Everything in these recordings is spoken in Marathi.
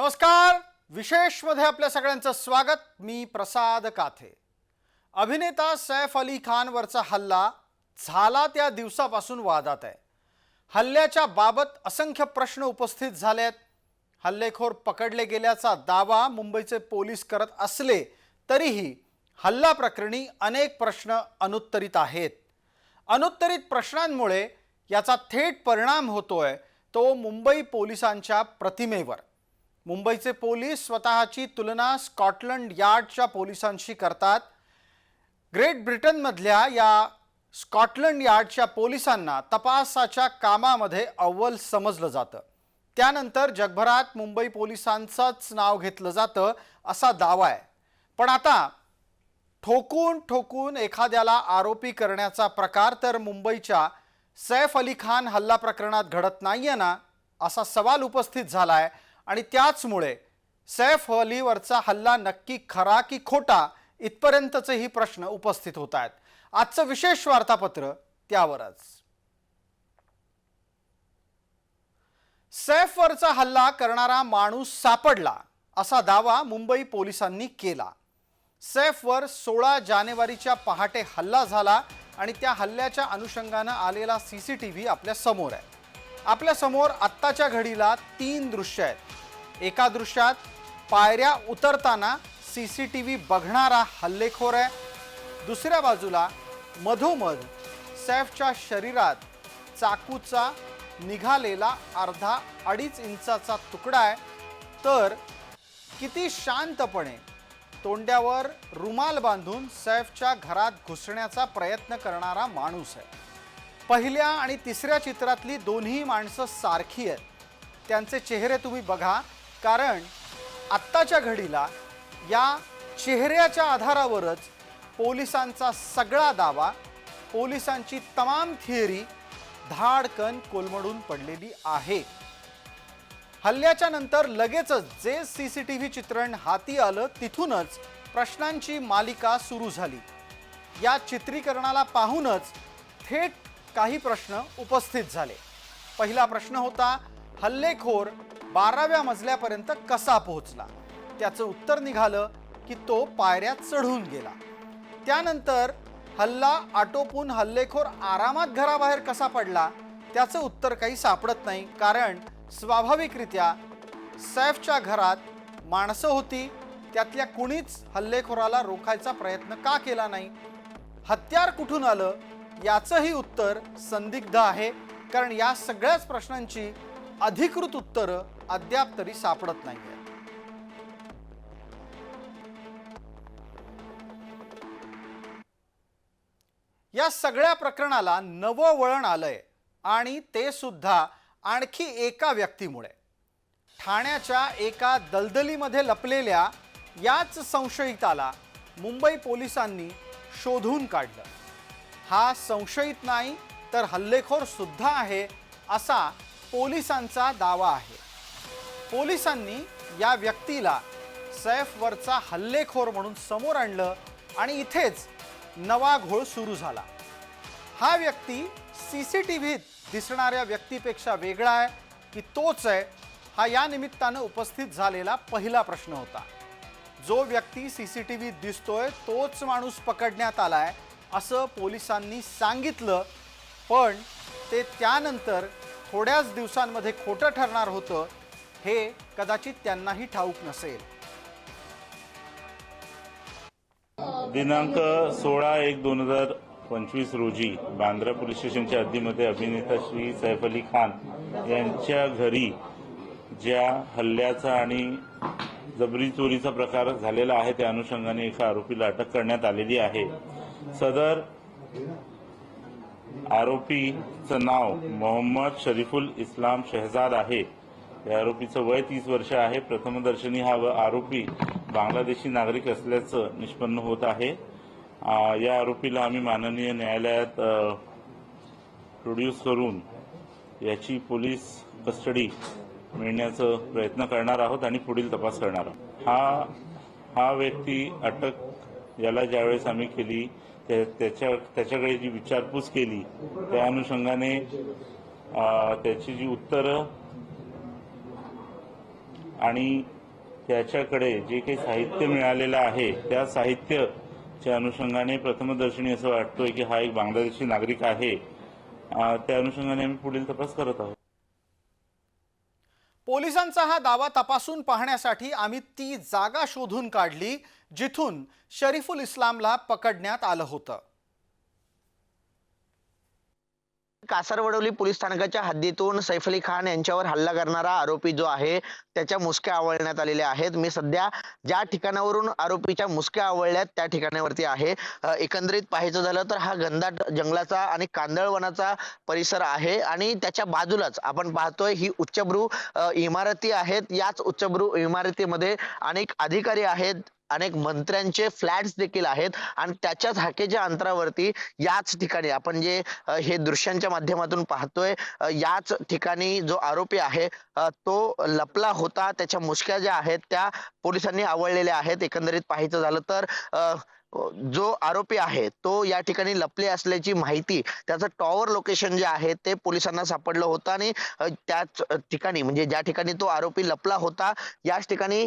नमस्कार विशेषमध्ये आपल्या सगळ्यांचं स्वागत. मी प्रसाद काथे. अभिनेता सैफ अली खानवरचा हल्ला झाला त्या दिवसापासून वादात आहे. हल्ल्याच्या बाबत असंख्य प्रश्न उपस्थित झाले आहेत. हल्लेखोर पकडले गेल्याचा दावा मुंबईचे पोलीस करत असले तरीही हल्ला प्रकरणी अनेक प्रश्न अनुत्तरित आहेत. अनुत्तरित प्रश्नांमुळे याचा थेट परिणाम होतोय तो मुंबई पोलिसांच्या प्रतिमेवर. मुंबईचे पोलीस स्वतःची तुलना स्कॉटलंड यार्डच्या पोलिसांशी करतात. ग्रेट ब्रिटनमधल्या या स्कॉटलंड यार्डच्या पोलिसांना तपासाच्या कामामध्ये अव्वल समजलं जातं. त्यानंतर जगभरात मुंबई पोलिसांचंच नाव घेतलं जातं असा दावा आहे. पण आता ठोकून ठोकून एखाद्याला आरोपी करण्याचा प्रकार तर मुंबईच्या सैफ अली खान हल्ला प्रकरणात घडत नाहीये ना असा सवाल उपस्थित झाला आहे आणि त्याचमुळे सैफ अलीवरचा हल्ला नक्की खरा की खोटा इथपर्यंतचेही प्रश्न उपस्थित होत आहेत आजचं विशेष वार्तापत्र त्यावरच. सैफवरचा हल्ला करणारा माणूस सापडला असा दावा मुंबई पोलिसांनी केला. सैफवर सोळा जानेवारीच्या पहाटे हल्ला झाला आणि त्या हल्ल्याच्या अनुषंगानं आलेला सी सी टी व्ही आपल्यासमोर आहे. आपल्यासमोर आत्ताच्या घडीला तीन दृश्य आहेत. एका दृश्यात पायऱ्या उतरताना सी सी टी व्ही बघणारा हल्लेखोर आहे. दुसऱ्या बाजूला मधोमध सैफच्या शरीरात चाकूचा निघालेला अर्धा अडीच इंचाचा तुकडा आहे. तर किती शांतपणे तोंड्यावर रुमाल बांधून सैफच्या घरात घुसण्याचा प्रयत्न करणारा माणूस आहे. पहिल्या आणि तिसऱ्या चित्रातली दोन्ही माणसं सारखी आहेत. त्यांचे चेहरे तुम्ही बघा कारण आत्ताच्या घडीला या चेहऱ्याच्या आधारावरच पोलिसांचा सगळा दावा पोलिसांची तमाम थिअरी धाडकन कोलमडून पडलेली आहे. हल्ल्याच्या नंतर लगेचच जे सी सी टी व्ही चित्रण हाती आलं तिथूनच प्रश्नांची मालिका सुरू झाली. या चित्रीकरणाला पाहूनच थेट काही प्रश्न उपस्थित झाले. पहिला प्रश्न होता हल्लेखोर बाराव्या मजल्यापर्यंत कसा पोहोचला? त्याचं उत्तर निघालं की तो पायऱ्या चढून गेला. त्यानंतर हल्ला आटोपून हल्लेखोर आरामात घराबाहेर कसा पडला? त्याचं उत्तर काही सापडत नाही कारण स्वाभाविकरित्या सैफच्या घरात माणसं होती. त्यातल्या कुणीच हल्लेखोराला रोखायचा प्रयत्न का केला नाही? हत्यार कुठून आलं? याचंही उत्तर संदिग्ध आहे कारण या सगळ्याच प्रश्नांची अधिकृत उत्तरं अद्याप तरी सापडत नाही या सगळ्या प्रकरणाला नवं वळण आलंय आणि ते सुद्धा आणखी एका व्यक्तीमुळे. ठाण्याच्या एका दलदलीमध्ये लपलेल्या याच संशयिताला मुंबई पोलिसांनी शोधून काढलं. हा संशयित नाही तर हल्लेखोर सुद्धा आहे असा पोलिसांचा दावा आहे. पोलिसांनी या व्यक्तीला सैफवरचा हल्लेखोर म्हणून समोर आणलं आणि इथेच नवा घोळ सुरू झाला. हा व्यक्ती सी सी टी व्हीत दिसणाऱ्या व्यक्तीपेक्षा वेगळा आहे की तोच आहे हा या निमित्तानं उपस्थित झालेला पहिला प्रश्न होता. जो व्यक्ती सी सी टी व्हीत दिसतोय तोच माणूस पकडण्यात आला आहे असं पोलिसांनी सांगितलं पण ते त्यानंतर थोड्याच दिवसांमध्ये खोटं ठरणार होतं हे कदाचित त्यांनाही ठाऊक नसेल. दिनांक सोळा एक दोन हजार पंचवीस रोजी बांद्रा पोलीस स्टेशनच्या हद्दीमध्ये अभिनेता श्री सैफ अली खान यांच्या घरी ज्या हल्ल्याचा आणि जबरी चोरीचा प्रकार झालेला आहे त्या अनुषंगाने एका आरोपीला अटक करण्यात आलेली आहे. सदर आरोपीचं नाव मोहम्मद शरीफुल इस्लाम शहजाद आहे. या आरोपीचं वय तीस वर्ष आहे. प्रथमदर्शनी हा व आरोपी बांगलादेशी नागरिक असल्याचं निष्पन्न होत आहे. या आरोपीला आम्ही माननीय न्यायालयात प्रोड्यूस करून याची पोलीस कस्टडी मिळण्याचा प्रयत्न करणार आहोत आणि पुढील तपास करणार आहोत. हा हा व्यक्ती अटक याला ज्यावेळेस आम्ही केली त्याच्या त्याच्याकडे जी विचारपूस केली त्या अनुषंगाने त्याची जी उत्तरं आणि त्याच्याकडे जे काही साहित्य मिळालेलं आहे त्या साहित्याच्या अनुषंगाने प्रथमदर्शनी असं वाटतोय की हा एक बांगलादेशी नागरिक आहे. त्या अनुषंगाने आम्ही पुढील तपास करत आहोत. पोलिसांचा हा दावा तपासून पाहण्यासाठी आम्ही ती जागा शोधून काढली जिथून शरीफुल इस्लामला पकडण्यात आलं होतं. कासारवडवली पोलीस स्थानकाच्या हद्दीतून सैफ अली खान यांच्यावर हल्ला करणारा आरोपी जो आहे त्याच्या मुसक्या आवळण्यात आलेल्या आहेत. मी सध्या ज्या ठिकाणावरून आरोपीच्या मुसक्या आवळल्यात त्या ठिकाणावरती आहे. एकंदरीत पाहायचं झालं तर हा गंधाट जंगलाचा आणि कांदळवनाचा परिसर आहे आणि त्याच्या बाजूलाच आपण पाहतोय ही उच्चभ्रू इमारती आहेत. याच उच्चभ्रू इमारतीमध्ये अनेक अधिकारी आहेत. अनेक मंत्र्यांचे फ्लॅट्स देखील आहेत आणि त्याच्याच हाकेच्या अंतरावरती याच ठिकाणी आपण जे हे दृश्यांच्या माध्यमातून पाहतोय याच ठिकाणी जो आरोपी आहे तो लपला होता. त्याच्या मुश्क्या ज्या आहेत त्या पोलिसांनी आवळलेल्या आहेत. एकंदरीत पाहायचं झालं तर जो आरोपी आहे तो या ठिकाणी लपले असल्याची माहिती त्याचं टॉवर लोकेशन जे आहे ते पोलिसांना सापडलं होतं आणि त्याच ठिकाणी म्हणजे ज्या ठिकाणी तो आरोपी लपला होता याच ठिकाणी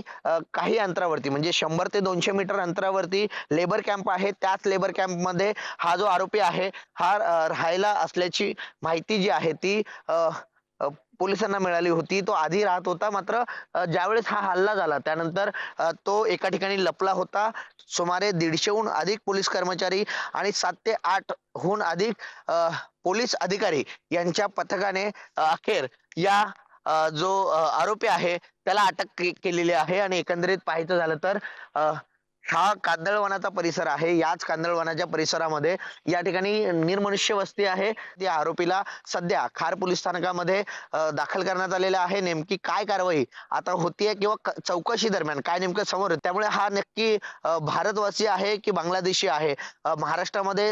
काही अंतरावरती म्हणजे शंभर ते दोनशे मीटर अंतरावरती लेबर कॅम्प आहे. त्याच लेबर कॅम्पमध्ये हा जो आरोपी आहे हा राहायला असल्याची माहिती जी आहे ती पोलिसांना मिळाली होती. तो आधी राहत होता मात्र ज्यावेळेस हा हल्ला झाला त्यानंतर तो एका ठिकाणी लपला होता. सुमारे दीडशेहून अधिक पोलीस कर्मचारी आणि सात ते आठ हून अधिक पोलीस अधिकारी यांच्या पथकाने अखेर या जो आरोपी आहे त्याला अटक केलेली आहे. आणि एकंदरीत पाहायचं झालं तर अं हा कांदळवनाचा परिसर आहे. याच कांदळवनाच्या परिसरामध्ये या ठिकाणी निर्मनुष्य वस्ती आहे. त्या आरोपीला सध्या खार पोलीस स्थानकामध्ये दाखल करण्यात आलेला आहे. नेमकी काय कारवाई आता होतीये किंवा चौकशी दरम्यान काय नेमकं समोर त्यामुळे हा नक्की भारतवासी आहे की बांगलादेशी आहे? महाराष्ट्रामध्ये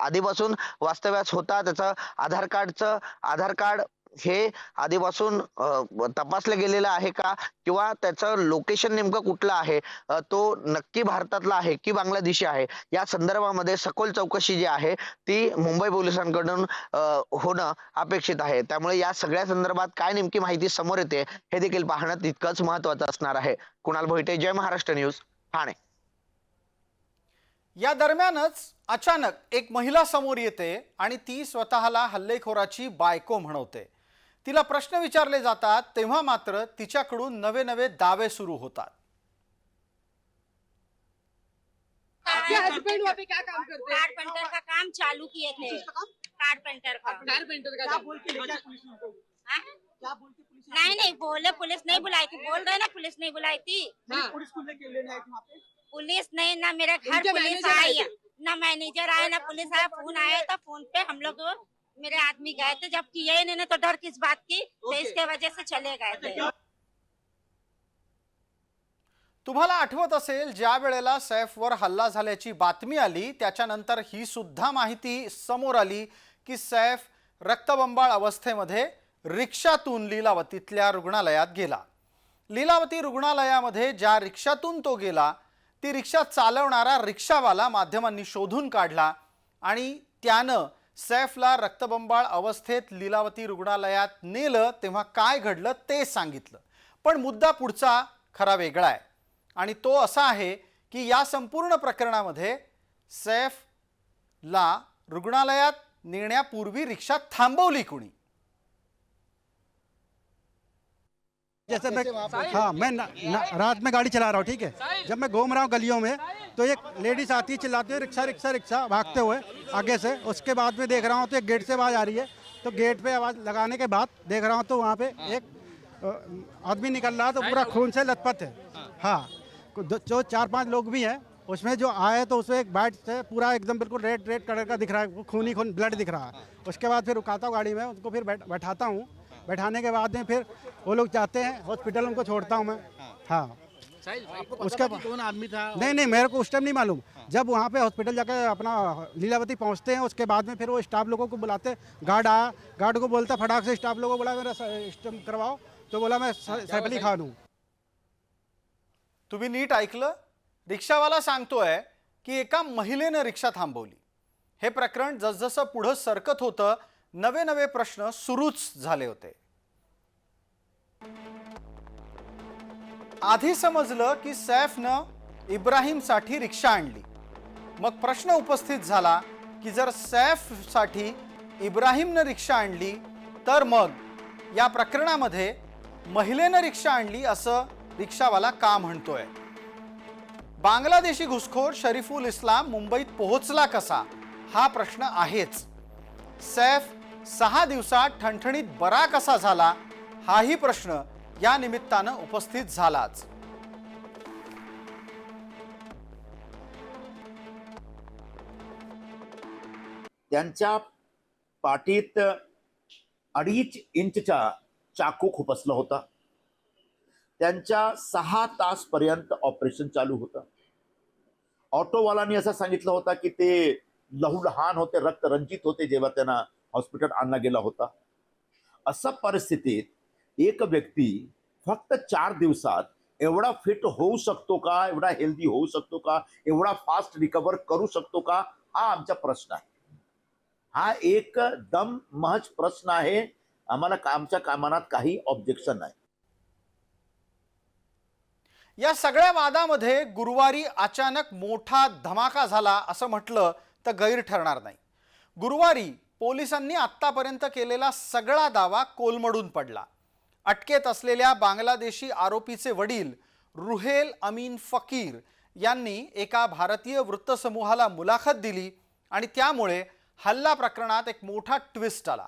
आधीपासून वास्तव्यास होता. त्याचं आधार कार्डचं आधार कार्ड हे आधीपासून तपासलं गेलेलं आहे का? किंवा त्याचं लोकेशन नेमकं कुठलं आहे? तो नक्की भारतातला आहे की बांगलादेशी आहे? या संदर्भामध्ये सखोल चौकशी जी आहे ती मुंबई पोलिसांकडून होणं अपेक्षित आहे. त्यामुळे या सगळ्या संदर्भात काय नेमकी माहिती समोर येते हे देखील पाहणं तितकंच महत्वाचं असणार आहे. कुणाल भोईटे जय महाराष्ट्र न्यूज ठाणे. या दरम्यानच अचानक एक महिला समोर येते आणि ती स्वतःला हल्लेखोराची बायको म्हणवते. तिला प्रश्न विचारले जातात तेव्हा मात्र तिच्याकडून नवे नवे दावे सुरू होतात. आपके हस्बैंड वहाँ पे क्या काम करते? हैं कारपेंटर का काम? चालू किए थे कारपेंटर का कारपेंटर का. काम. हाँ? नहीं नहीं बोले पुलिस नहीं बुलाई थी बोल रहे ना पुलिस नहीं बुलाई थी हाँ पुलिस नहीं ना मेरे घर उनके पुलिस मैनेजर आए आई थे? ना मैनेजर आया ना पुलिस आया फोन आया था फोन पे हम लोग मेरे आदमी गए थे जब किए इन्होंने तो डर किस बात की? तो। इसके वजह से चले गए थे। तुम्हाला आठवत असेल ज्या वेळेला सैफवर हल्ला झाल्याची बातमी आली त्याच्यानंतर ही सुद्धा माहिती समोर आली की सैफ रक्तबंबाळ अवस्थेमध्ये रिक्षातून लीलावतीतल्या रुग्णालयात गेला. लीलावती रुग्णालयामध्ये ज्या रिक्षातून तो गेला ती रिक्षा चालवणारा रिक्षावाला माध्यमांनी शोधून काढला आणि त्यानं सैफला रक्तबंबाळ अवस्थेत लीलावती रुग्णालयात नेलं तेव्हा काय घडलं ते सांगितलं. पण मुद्दा पुढचा खरा वेगळा आहे. आणि तो असा आहे की या संपूर्ण प्रकरणामध्ये सैफला रुग्णालयात नेण्यापूर्वी रिक्षा थांबवली कुणी? जैसे मैं हाँ मैं न, न, रात में गाड़ी चला रहा हूँ ठीक है? जब मैं घूम रहा हूँ गलियों में तो एक लेडीज़ आती है चिल्लाती है रिक्शा रिक्शा रिक्शा भागते हुए आगे से। उसके बाद में देख रहा हूँ तो एक गेट से आवाज़ आ रही है। तो गेट पे आवाज़ लगाने के बाद देख रहा हूँ तो वहाँ पे एक आदमी निकल रहा है तो पूरा खून से लथपथ है। हाँ। जो चार पाँच लोग भी हैं उसमें जो आए तो उसमें एक बाइट से पूरा एकदम बिल्कुल रेड रेड कलर का दिख रहा है खून ही खून ब्लड दिख रहा है। उसके बाद फिर रुकाता हूँ गाड़ी में उनको फिर बैठाता हूँ। बैठाने के बाद में फिर वो लोग जाते हैं हॉस्पिटल उनको छोड़ता हूँ मैं। हाँ। उसका कौन आदमी था नहीं नहीं मेरे को उस टाइम नहीं मालूम। जब वहाँ पे हॉस्पिटल जाकर अपना लीलावती पहुँचते हैं उसके बाद में फिर वो स्टाफ लोगों को बुलाते गार्ड आया गार्ड को बोलता फटाक से स्टाफ लोगों को बोला मेरा सिस्टम करवाओ। तो बोला मैं सैफ अली खान हूँ। तुम्ही नीट ऐकलं? रिक्षावाला सांगतोय की एका महिलेनं रिक्षा थांबवली. हे प्रकरण जसजसं पुढं सरकत होतं नवे नवे प्रश्न सुरूच झाले होते. आधी समजलं की सैफनं इब्राहिमसाठी रिक्षा आणली. मग प्रश्न उपस्थित झाला की जर सैफसाठी इब्राहिमनं रिक्षा आणली तर मग या प्रकरणामध्ये महिलेनं रिक्षा आणली असं रिक्षावाला का म्हणतोय? बांगलादेशी घुसखोर शरीफुल इस्लाम मुंबईत पोहोचला कसा? हा प्रश्न आहेच. सैफ सहा दिवसात ठणठणीत बरा कसा झाला हाही प्रश्न या निमित्तानं उपस्थित झालाच. त्यांच्या पाठीत अडीच इंचचा चाकू खुपसला होता. त्यांच्या सहा तासपर्यंत ऑपरेशन चालू होतं. ऑटोवालांनी असं सांगितलं होतं की ते लहू लहान होते रक्त रंजित होते जेव्हा त्यांना हॉस्पिटल आणला गेला होता. अशा परिस्थितीत एक व्यक्ती फक्त चार दिवसात एवढा फिट होऊ शकतो का? एवढा हेल्दी होऊ शकतो का? एवढा फास्ट रिकवर करू शकतो का? हा आमचा प्रश्न आहे. हा एक दम महज प्रश्न आहे. आम्हाला आमच्या कामानात काही ऑब्जेक्शन नाही. या सगळ्या वादामध्ये गुरुवारी अचानक मोठा धमाका झाला असं म्हटलं तर गैर ठरणार नाही. गुरुवारी पोलिसांनी आत्तापर्यंत केलेला सगळा दावा कोलमडून पडला. अटकेत असलेल्या बांगलादेशी आरोपीचे वडील रुहेल अमीन फकीर यांनी एका भारतीय वृत्तसमूहाला मुलाखत दिली आणि त्यामुळे हल्ला प्रकरणात एक मोठा ट्विस्ट आला.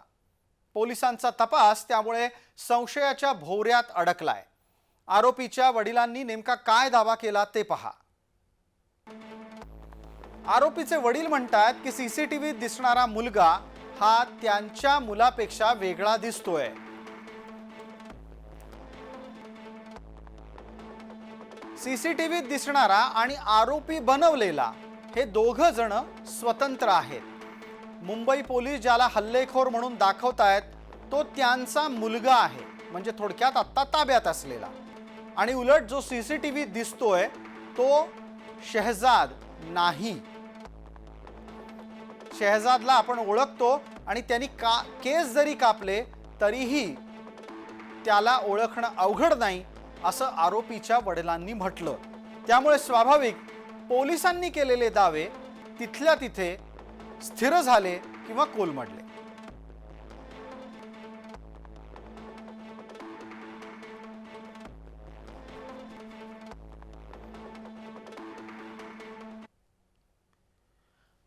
पोलिसांचा तपास त्यामुळे संशयाच्या भोवऱ्यात अडकलाय. आरोपीच्या वडिलांनी नेमका काय दावा केला ते पहा. आरोपीचे वडील म्हणतात की सीसीटीव्हीत दिसणारा मुलगा हा त्यांच्या मुलापेक्षा वेगळा दिसतोय. सीसीटीव्हीत दिसणारा आणि आरोपी बनवलेला हे दोघं जण स्वतंत्र आहेत. मुंबई पोलीस ज्याला हल्लेखोर म्हणून दाखवतायत तो त्यांचा मुलगा आहे. म्हणजे थोडक्यात आत्ता ताब्यात असलेला. आणि उलट जो सीसीटीव्ही दिसतोय तो शहजाद नाही. शहजादला आपण ओळखतो आणि त्यांनी का केस जरी कापले तरीही त्याला ओळखणं अवघड नाही असं आरोपीच्या वडिलांनी म्हटलं. त्यामुळे स्वाभाविक पोलिसांनी केलेले दावे तिथल्या तिथे स्थिर झाले किंवा कोलमडले.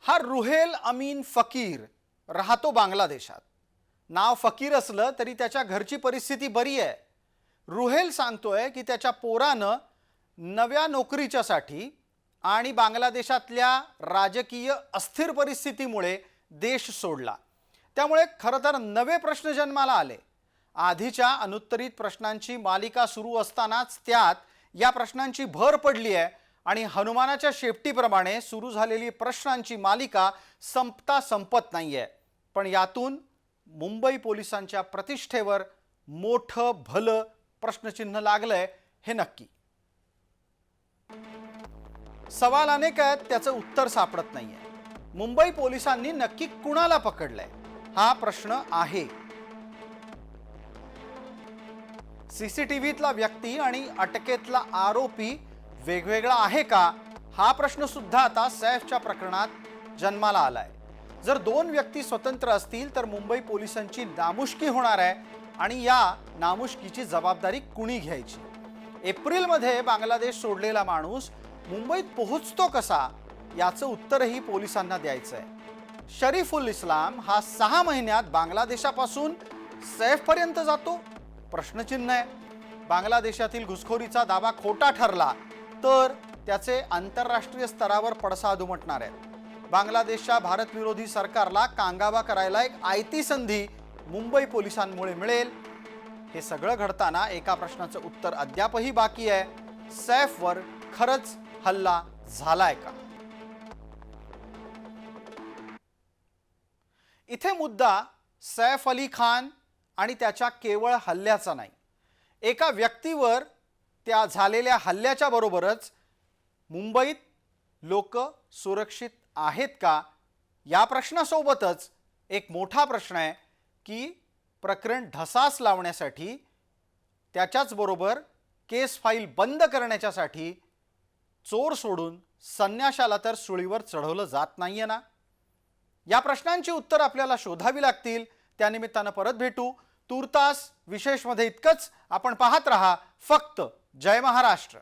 हा रुहेल अमीन फकीर राहतो बांगलादेशात. नाव फकीर असलं तरी त्याच्या घरची परिस्थिती बरी आहे. रुहेल सांगतोय की त्याच्या पोरानं नव्या नोकरीच्यासाठी आणि बांगलादेशातल्या राजकीय अस्थिर परिस्थितीमुळे देश सोडला. त्यामुळे खरं तर नवे प्रश्न जन्माला आले. आधीच्या अनुत्तरित प्रश्नांची मालिका सुरू असतानाच त्यात या प्रश्नांची भर पडली आहे. आणि हनुमानाच्या शेपटीप्रमाणे सुरू झालेली प्रश्नांची मालिका संपता संपत नाही आहे पण यातून मुंबई पोलिसांच्या प्रतिष्ठेवर मोठं भलं प्रश्नचिन्ह लागलंय हे नक्की. सवाल अनेक आहेत त्याचं उत्तर सापडत नाहीये. मुंबई पोलिसांनी नक्की कुणाला पकडलंय? हा प्रश्न आहे. सीसीटीव्हीतला व्यक्ती आणि अटकेतला आरोपी वेगवेगळा आहे का? हा प्रश्न सुद्धा आता सैफच्या प्रकरणात जन्माला आलाय. जर दोन व्यक्ती स्वतंत्र असतील तर मुंबई पोलिसांची नामुष्की होणार आहे आणि या नामुष्कीची जबाबदारी कुणी घ्यायची? एप्रिलमध्ये बांगलादेश सोडलेला माणूस मुंबईत पोहोचतो कसा? याचं उत्तरही पोलिसांना द्यायचं आहे शरीफुल इस्लाम हा सहा महिन्यात बांगलादेशापासून सैफपर्यंत जातो? प्रश्नचिन्ह आहे. बांगलादेशातील घुसखोरीचा दावा खोटा ठरला. तर त्याचे आंतरराष्ट्रीय स्तरावर पडसाद उमटणार आहेत. बांगलादेशच्या भारतविरोधी सरकारला कांगावा करायला एक आयती संधी मुंबई पोलिसांमुळे मिळेल. हे सगळं घडताना एका प्रश्नाचं उत्तर अद्यापही बाकी आहे. सैफवर खरंच हल्ला झालाय का? इथे मुद्दा सैफ अली खान आणि त्याच्या केवळ हल्ल्याचा नाही. एका व्यक्तीवर त्या झालेल्या हल्ल्याच्या बरोबरच मुंबईत लोक सुरक्षित आहेत का? या प्रश्नासोबतच एक मोठा प्रश्न आहे की प्रकरण ढसास लावण्यासाठी त्याच्याचबरोबर केस फाईल बंद करण्याच्यासाठी चोर सोडून संन्याशाला तर सुळीवर चढवलं जात नाहीये ना? या प्रश्नांची उत्तर आपल्याला शोधावी लागतील. त्यानिमित्तानं परत भेटू. तूर्तास विशेषमध्ये इतकंच आपण पाहत रहा. फक्त जय महाराष्ट्र.